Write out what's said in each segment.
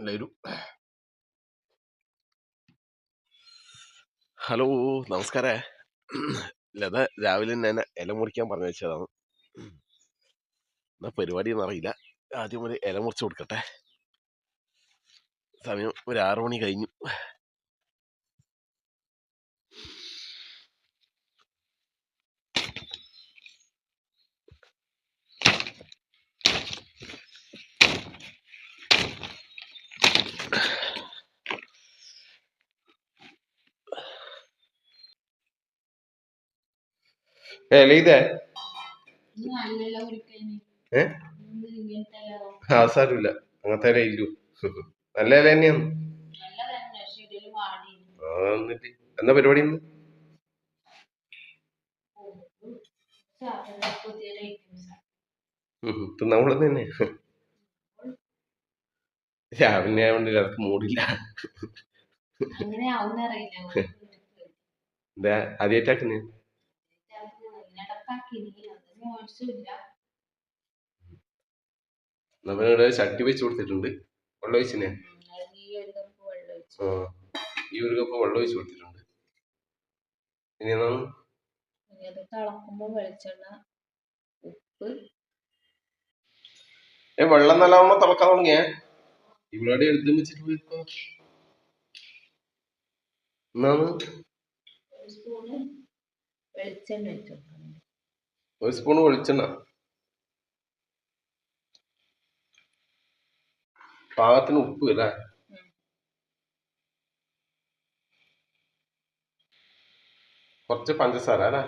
എല്ലാവരും ഹലോ നമസ്കാരേ. ലത രാവിലെ തന്നെ ഇല മുറിക്കാൻ പറഞ്ഞു വെച്ചതാണ്. എന്നാ പരിപാടി അറിയില്ല. ആദ്യം ഒരു ഇല മുറിച്ച് കൊടുക്കട്ടെ. സമയം ഒരു ആറു മണി കഴിഞ്ഞു. ഇതേ. ഏ? ആ സാരമില്ല. അങ്ങനത്തെ ഇല ഇല്ലു നല്ല ഇല തന്നെയാണ്. എന്നിട്ട് എന്താ പരിപാടി ഇന്ന്? തിന്നവൾ തന്നെ. രാവിലെ ആയതുകൊണ്ട് എല്ലാവർക്കും മൂടില്ല. ആദ്യമായിട്ടാക്കുന്നേ നമ്മളിവിടെ ചട്ടി വെച്ച് കൊടുത്തിട്ടുണ്ട്. വെള്ളം ഒഴിച്ചിനെ? അതിന് ഈ ഒരു കപ്പ് വെള്ളം ഒഴിച്ചു കൊടുത്തിട്ടുണ്ട്. ഇനി എന്നാണ്? വെളിച്ചെണ്ണ ഉപ്പ്. ഏ വെള്ളം നല്ലവണ്ണം തിളക്കാൻ തുടങ്ങിയേ? ഇവിടെ എടുത്ത് വെച്ചിട്ട് പോയിപ്പോ എന്നാണ്? വെളിച്ചെണ്ണ കൊടുക്കണം. ഒരു സ്പൂൺ വെളിച്ചെണ്ണ. പാകത്തിന് ഉപ്പ് അല്ലേ? കുറച്ച് പഞ്ചസാര അല്ലേ?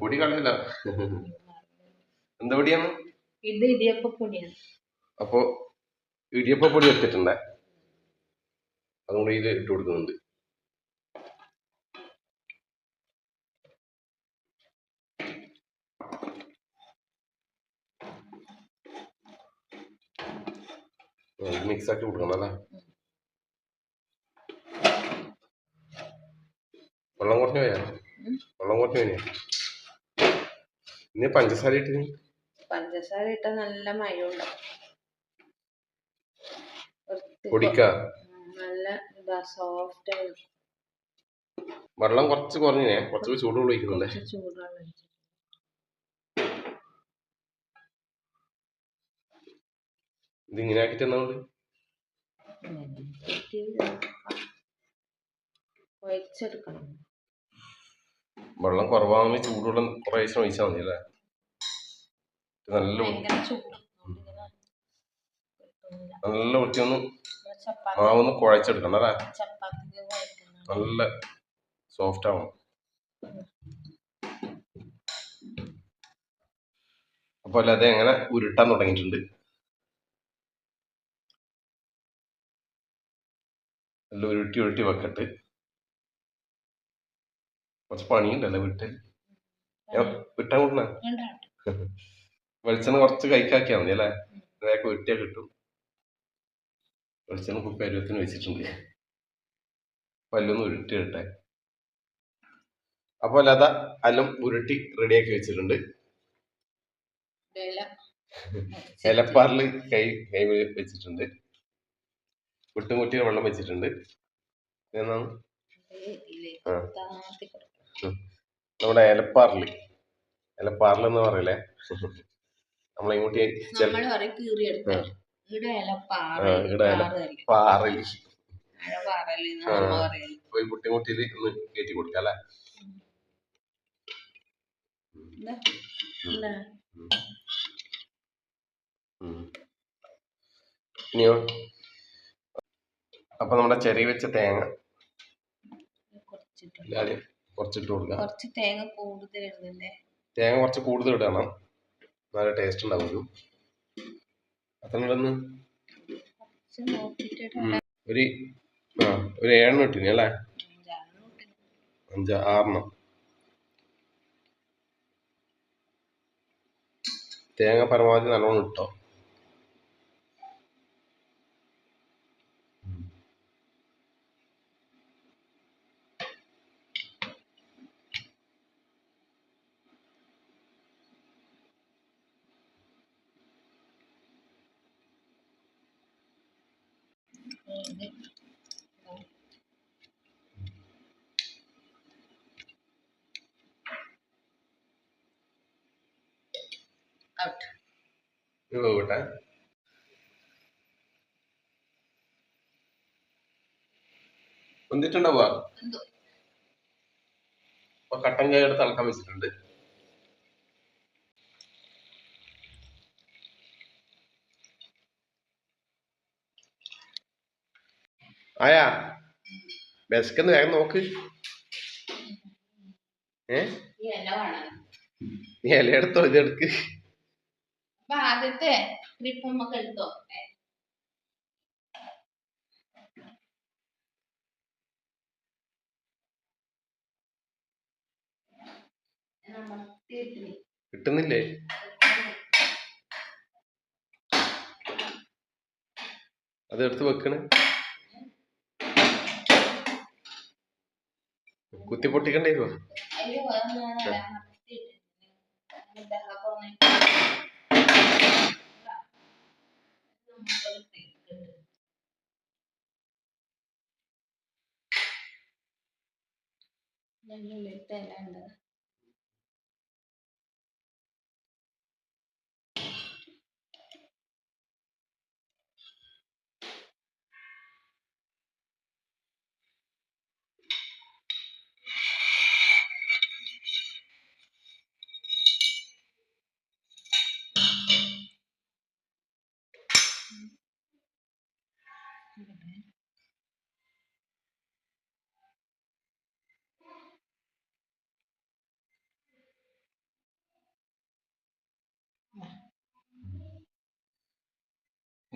പൊടി കളയില്ല എന്താ പൊടിയാണ്? ഇത് ഇടിയപ്പ പൊടിയാണ്. അപ്പോ ഇടിയപ്പ പൊടി എടുത്തിട്ടുണ്ടേ. അതുകൊണ്ട് ഇതിൽ ഇട്ട് കൊടുക്കുന്നുണ്ട്. മിക്സ് ആക്കി കൊടുക്കണം അല്ലേ വെള്ളം കുറഞ്ഞു പോയാ വെള്ളം കുറഞ്ഞു പോയി ഇനി പഞ്ചസാര ഇട്ടിന് പഞ്ചസാര ഇട്ട നല്ല മയമുണ്ടാവും കൊടിക്ക നല്ല ഇതാ സോഫ്റ്റ് വെള്ളം കുറച്ച് കുറഞ്ഞേ കുറച്ച് ചൂടുള്ള ഒഴിക്കുന്നുണ്ട് കുറച്ച് ചൂടുവെള്ളം ആക്കി തന്നാ മതി. വെള്ളം കുറവാണെങ്കിൽ ചൂടുവെള്ളം കുറേ ഒഴിച്ചാൽ മതി അല്ലേ? നല്ല. നല്ല വൃത്തിയൊന്ന് ഒന്ന് മാവൊന്ന് കുഴച്ചെടുക്കണം അല്ലേ? നല്ല സോഫ്റ്റ് ആവണം. അപ്പോൾ അല്ലാതെ എങ്ങനെ ഉരുട്ടാൻ തുടങ്ങിയിട്ടുണ്ട്. നല്ല ഉരുട്ടി ഉരുട്ടി വെക്കട്ട്. കുറച്ച് പണിയുണ്ടല്ലേ വിട്ട്? വിട്ടാൻ കൂട്ടണ ഉണ്ടാവട്ടെ. വെളിച്ചെണ്ണ കുറച്ച് കൈക്കാക്കിയാൽ മതി അല്ലേ? വേഗം വെട്ടിയാൽ കിട്ടും. വെളിച്ചെണ്ണ കുപ്പി അരുവത്തിന് വെച്ചിട്ടുണ്ട്. പല്ലൊന്ന് ഉരുട്ടി ഇട്ടെ അപ്പോൾ ലത അല്ലും ഉരുട്ടി റെഡിയാക്കി വെച്ചിട്ടുണ്ട്. ഇലപ്പാറിൽ ഇലപ്പാറിൽ കൈ കൈ വെച്ചിട്ടുണ്ട്. കുട്ടുമുറ്റി വെള്ളം വെച്ചിട്ടുണ്ട്. എന്നാണ്. നമ്മുടെ ഇലപ്പാറിൽ ഇലപ്പാറിൽ എന്ന് പറയലേ നമ്മളെ ഇങ്ങോട്ട്. പാറിൽ പോയി കുട്ടിമുട്ടിയിൽ ഒന്ന് കയറ്റി കൊടുക്കാം അല്ലേ. ഇനിയോ? അപ്പൊ നമ്മുടെ ചെറിയ വെച്ച തേങ്ങ. കുറച്ചിട്ട് ആദ്യം കുറച്ചിട്ട് കൊടുക്കാം. കുറച്ച് തേങ്ങ കൂടുതൽ ഇടുന്നില്ലേ തേങ്ങ കുറച്ച് കൂടുതൽ ഇടണം. നല്ല ടേസ്റ്റ് ഉണ്ടാവുള്ളൂ. അത്ര ഇടുന്നു. ഒരു ആ ഒരു ഏഴെണ്ണം ഇട്ടിനി അല്ലേ? അഞ്ച് ആറെണ്ണം. തേങ്ങ പരമാവധി നല്ലോണം ഇട്ടോ. ഔട്ട് ഇത് വേവട്ടെ വന്നിട്ടുണ്ടാവുക? എന്തോ? അപ്പൊ കട്ടൻ ചായ എടുത്ത് അളക്കാൻ വെച്ചിട്ടുണ്ട് ആയാ? ബെസ്ക്കെന്ന് വേഗം നോക്ക്. ഏ? നീ ഇല എടുത്തോ ഇത് എടുക്ക് ആദ്യത്തെ ട്രിപ്പ് നമുക്ക് എടുത്തോ? ഏ, നമ്മൾ തീർത്തിനി. കിട്ടുന്നില്ലേ? അത് എടുത്ത് വെക്കണ്. കുത്തി പൊട്ടിക്കണ്ടേ ഞാൻ അയ്യോ അതൊന്നും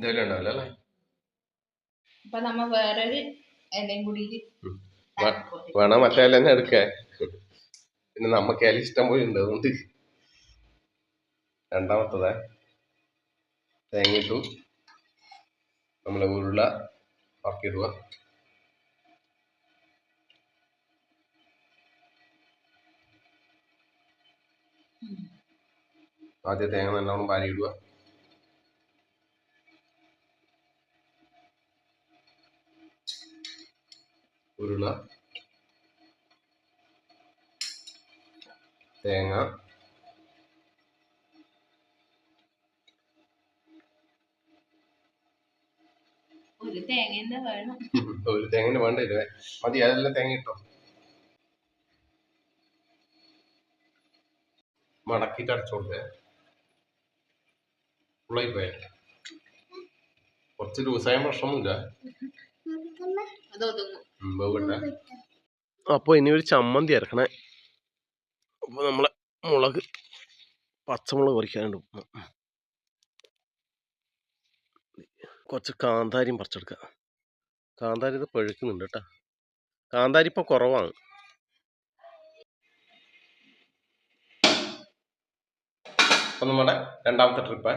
ഇതെല്ലാം ഉണ്ടാവില്ല അല്ലേ? അപ്പൊ നമ്മ വേറൊരു ഇലയും കൂടി വേണോ മറ്റേ ഇല തന്നെ എടുക്കേ. പിന്നെ നമ്മക്ക് ഇല ഇഷ്ടം പോലെ ഉണ്ട് അതുകൊണ്ട്. രണ്ടാമത്തതേ തേങ്ങ ഇട്ടു നമ്മളെ ഉരുള ആക്കിയിടുക ആദ്യം തേങ്ങ നല്ലോണം പാരിയിടുക ഉരുള തേങ്ങ ഒരു തേങ്ങ വേണം. ഒരു തേങ്ങനെ വേണ്ട ഇല്ലേ മതി അതെല്ലാം തേങ്ങ ഇട്ടോ. മടക്കിട്ട് അടച്ചു കൊടുത്തേ. ഫുള്ളായി പോയ. കുറച്ച് ലൂസായ പ്രശ്നമൊന്നുമില്ല. അത് ഒതുങ്ങും. വേവട്ടെ അപ്പോൾ ഇനി ഒരു ചമ്മന്തി ഇറക്കണേ അപ്പോൾ നമ്മളെ മുളക് പച്ചമുളക് പറിക്കാനുണ്ട് കുറച്ച് കാന്താരിയും പറിച്ചെടുക്ക. കാന്താരി ഇത് പഴുക്കുന്നുണ്ട് കേട്ടോ. കാന്താരി ഇപ്പോൾ കുറവാണ്. അപ്പം നമ്മുടെ രണ്ടാമത്തെ ട്രിപ്പ്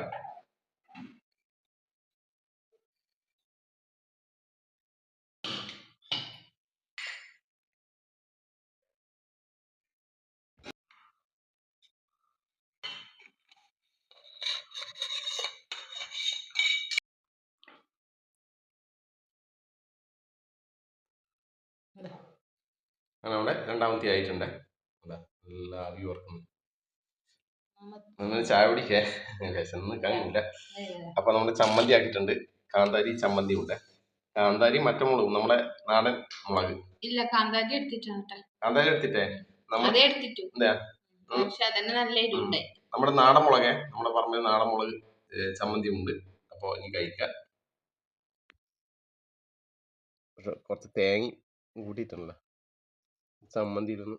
അങ്ങനെ അവിടെ രണ്ടാമത്തെ ആയിട്ടുണ്ട്. നല്ല ഓർക്കുന്നു നമ്മൾ ചായ കുടിക്കേ. വിശന്ന് നിൽക്കാനില്ല അപ്പൊ നമ്മുടെ ചമ്മന്തി ആക്കിയിട്ടുണ്ട്. കാന്താരി ചമ്മന്തി ഉണ്ട്. കാന്താരി മറ്റേ മുളകും നമ്മുടെ നാടൻ മുളക്. ഇല്ല കാന്താരി എടുത്തിട്ടാണ് കേട്ടോ. കാന്താരി എടുത്തിട്ടേ? നമ്മൾ എന്താ? നമ്മുടെ നാടൻ മുളകേ നമ്മുടെ പറമ്പിൽ നാടൻ മുളക് ചമ്മന്തി ഉണ്ട്. അപ്പോൾ ഇനി കഴിക്കാം. കുറച്ച് തേങ്ങ കൂട്ടിയിട്ടുണ്ടല്ലോ. ചമ്മന്തി ഇരുന്നു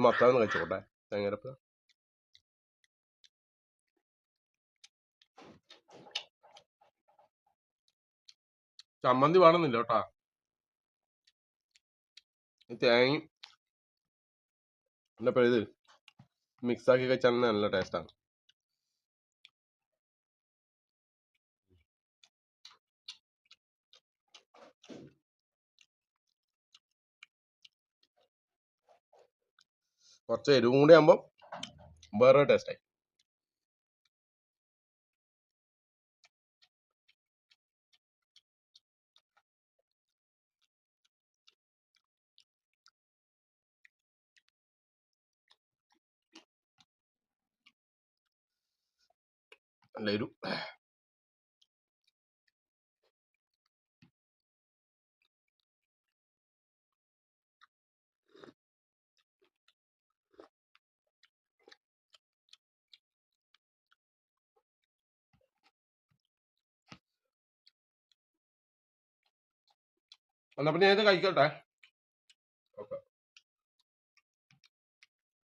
മത്താന്ന് കഴിച്ചോട്ടെ. തേങ്ങരപ്പ്. ചമ്മന്തി വേണമെന്നില്ല കേട്ടാ. ഈ എന്നപ്പോൾ ഇത് മിക്സാക്കി കഴിച്ചാൽ നല്ല ടേസ്റ്റാണ് കുറച്ച് എരിവും കൂടി ആകുമ്പോൾ വേറെ ടേസ്റ്റായി നല്ല എരു എന്നാ പിന്നെ ഇത് കഴിക്കട്ടെ?